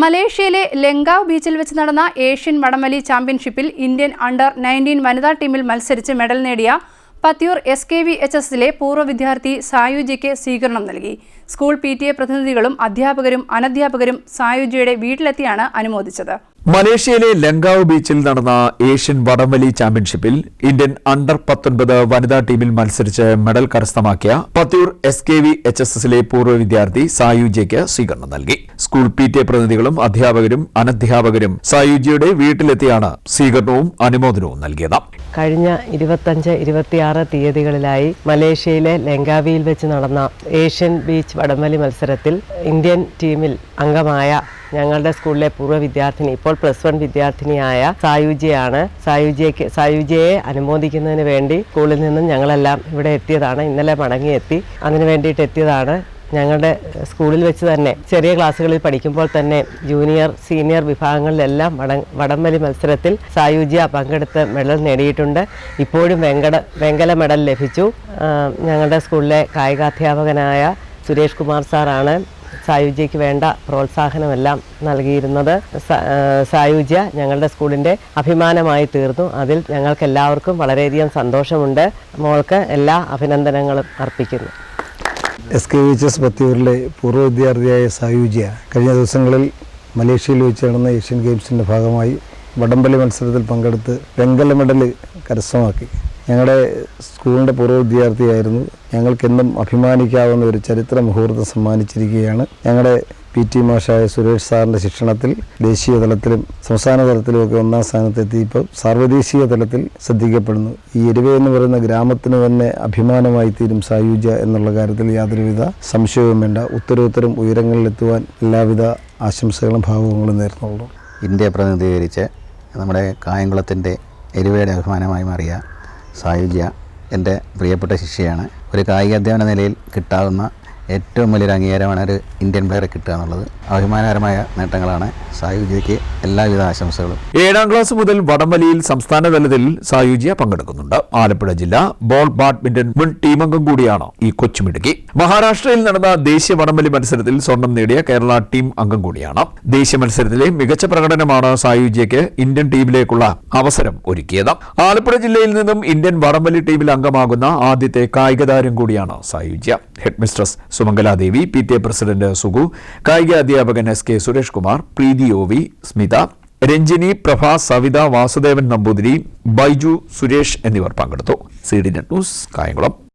മലേഷ്യയിലെ ലങ്കാവ് ബീച്ചിൽ വെച്ച് നടന്ന ഏഷ്യൻ വടമലി ചാമ്പ്യൻഷിപ്പിൽ ഇന്ത്യൻ അണ്ടർ നയന്റീൻ വനിതാ ടീമിൽ മത്സരിച്ച് മെഡൽ നേടിയ Pathiyoor S K V H എസിലെ പൂർവ വിദ്യാർത്ഥി സായുജിക്ക് സ്വീകരണം നൽകി. സ്കൂൾ പി ടി എ പ്രതിനിധികളും അധ്യാപകരും അനധ്യാപകരും സായുജിയുടെ വീട്ടിലെത്തിയാണ് അനുമോദിച്ചത്. മലേഷ്യയിലെ ലങ്കാവ് ബീച്ചിൽ നടന്ന ഏഷ്യൻ വടംവലി ചാമ്പ്യൻഷിപ്പിൽ ഇന്ത്യൻ അണ്ടർ പത്തൊൻപത് വനിതാ ടീമിൽ മത്സരിച്ച് മെഡൽ കരസ്ഥമാക്കിയ Pathiyoor S K V H S എസിലെ പൂർവ വിദ്യാർത്ഥി സായുജ്യയ്ക്ക് സ്വീകരണം നൽകി. സ്കൂൾ പി ടി എ പ്രതിനിധികളും അധ്യാപകരും അനധ്യാപകരും സായുജ്യയുടെ വീട്ടിലെത്തിയാണ് സ്വീകരണവും അനുമോദനവും നൽകിയത്. കഴിഞ്ഞ ഇരുപത്തഞ്ച് ഇരുപത്തിയാറ് തീയതികളിലായി മലേഷ്യയിലെ ലങ്കാവിയിൽ വെച്ച് നടന്ന ഏഷ്യൻ ബീച്ച് വടംവലി മത്സരത്തിൽ ഇന്ത്യൻ ടീമിൽ അംഗമായ ഞങ്ങളുടെ സ്കൂളിലെ പൂർവ വിദ്യാർത്ഥിനി ഇപ്പോൾ പ്ലസ് വൺ വിദ്യാർത്ഥിനിയായ സായുജിയാണ്. സായുജിയയ്ക്ക് സായുജിയെ അനുമോദിക്കുന്നതിന് വേണ്ടി സ്കൂളിൽ നിന്നും ഞങ്ങളെല്ലാം ഇവിടെ എത്തിയതാണ്. ഇന്നലെ മടങ്ങിയെത്തി. അതിനു വേണ്ടിയിട്ട് എത്തിയതാണ്. ഞങ്ങളുടെ സ്കൂളിൽ വെച്ച് തന്നെ ചെറിയ ക്ലാസ്സുകളിൽ പഠിക്കുമ്പോൾ തന്നെ ജൂനിയർ സീനിയർ വിഭാഗങ്ങളിലെല്ലാം വട വടംവലി മത്സരത്തിൽ സായുജ്യ പങ്കെടുത്ത് മെഡൽ നേടിയിട്ടുണ്ട്. ഇപ്പോഴും വെങ്കട വെങ്കല മെഡൽ ലഭിച്ചു. ഞങ്ങളുടെ സ്കൂളിലെ കായികാധ്യാപകനായ സുരേഷ് കുമാർ സാറാണ് സായുജ്യയ്ക്ക് വേണ്ട പ്രോത്സാഹനമെല്ലാം നൽകിയിരുന്നത്. സായുജ്യ ഞങ്ങളുടെ സ്കൂളിന്റെ അഭിമാനമായി തീർന്നു. അതിൽ ഞങ്ങൾക്ക് എല്ലാവർക്കും വളരെയധികം സന്തോഷമുണ്ട്. മോൾക്ക് എല്ലാ അഭിനന്ദനങ്ങളും അർപ്പിക്കുന്നു. എസ് കെ എച്ച് എസ് പത്തിയൂരിലെ പൂർവ വിദ്യാർത്ഥിയായ സായുജ്യ കഴിഞ്ഞ ദിവസങ്ങളിൽ മലേഷ്യയിൽ വെച്ച് നടന്ന ഏഷ്യൻ ഗെയിംസിന്റെ ഭാഗമായി വടംവലി മത്സരത്തിൽ പങ്കെടുത്ത് വെങ്കല മെഡൽ കരസ്ഥമാക്കി. ഞങ്ങളുടെ സ്കൂളിന്റെ പൂർവ വിദ്യാർത്ഥിയായിരുന്നു. ഞങ്ങൾക്കെന്നും അഭിമാനിക്കാവുന്ന ഒരു ചരിത്ര മുഹൂർത്തം സമ്മാനിച്ചിരിക്കുകയാണ് ഞങ്ങളുടെ പി ടി മാഷായ സുരേഷ് സാറിന്റെ ശിക്ഷണത്തിൽ ദേശീയ തലത്തിലും സംസ്ഥാന തലത്തിലും തലത്തിലുമൊക്കെ ഒന്നാം സ്ഥാനത്തെത്തി ഇപ്പോൾ സാർവദേശീയ തലത്തിൽ ശ്രദ്ധിക്കപ്പെടുന്നു. ഈ എരുവ എന്ന് പറയുന്ന ഗ്രാമത്തിന് തന്നെ അഭിമാനമായി തീരും സായുജ എന്നുള്ള കാര്യത്തിൽ യാതൊരുവിധ സംശയവും വേണ്ട. ഉത്തരോത്തരം ഉയരങ്ങളിലെത്തുവാൻ എല്ലാവിധ ആശംസകളും ഭാവങ്ങളും നേരുന്നുള്ളൂ ഇന്ത്യ പ്രതിനിധീകരിച്ച് നമ്മുടെ കായംകുളത്തിന്റെ എരുവയുടെ അഭിമാനമായി മാറിയ സായുജ്യ എന്റെ പ്രിയപ്പെട്ട ശിഷ്യയാണ്. ഒരു കായിക അധ്യാപന നിലയിൽ കിട്ടാവുന്ന ഏറ്റവും വലിയൊരു അംഗീകാരമാണ് ഒരു ഇന്ത്യൻ പ്ലെയറെ കിട്ടുക എന്നുള്ളത്. അഭിമാനകരമായ നേട്ടങ്ങളാണ്. സായുജ്യയ്ക്ക് എല്ലാവിധ ആശംസകളും. ഏഴാം ക്ലാസ് മുതൽ വടംവലിയിൽ സംസ്ഥാന തലത്തിൽ സായുജ്യ പങ്കെടുക്കുന്നുണ്ട്. ആലപ്പുഴ ജില്ല ബോൾ ബാഡ്മിന്റൺ മുൻ ടീമംഗം കൂടിയാണ് ഈ കൊച്ചുമിടുക്കി മഹാരാഷ്ട്രയിൽ നടന്ന ദേശീയ വടംവലി മത്സരത്തിൽ സ്വർണം നേടിയ കേരള ടീം അംഗം കൂടിയാണ്. ദേശീയ മത്സരത്തിലെ മികച്ച പ്രകടനമാണ് സായുജ്യയ്ക്ക് ഇന്ത്യൻ ടീമിലേക്കുള്ള അവസരം ഒരുക്കിയത്. ആലപ്പുഴ ജില്ലയിൽ നിന്നും ഇന്ത്യൻ വടംവലി ടീമിൽ അംഗമാകുന്ന ആദ്യത്തെ കായിക താരം കൂടിയാണ് Sayujya head mistress Sumangaladevi P T A president Sugu കായിക അധ്യാപകൻ S K Suresh Kumar Preethi O V Smitha Ranjini Prabha Savitha Vasudevan Namboothiri Baiju Suresh എന്നിവർ പങ്കെടുത്തു. C D news Kayamkulam.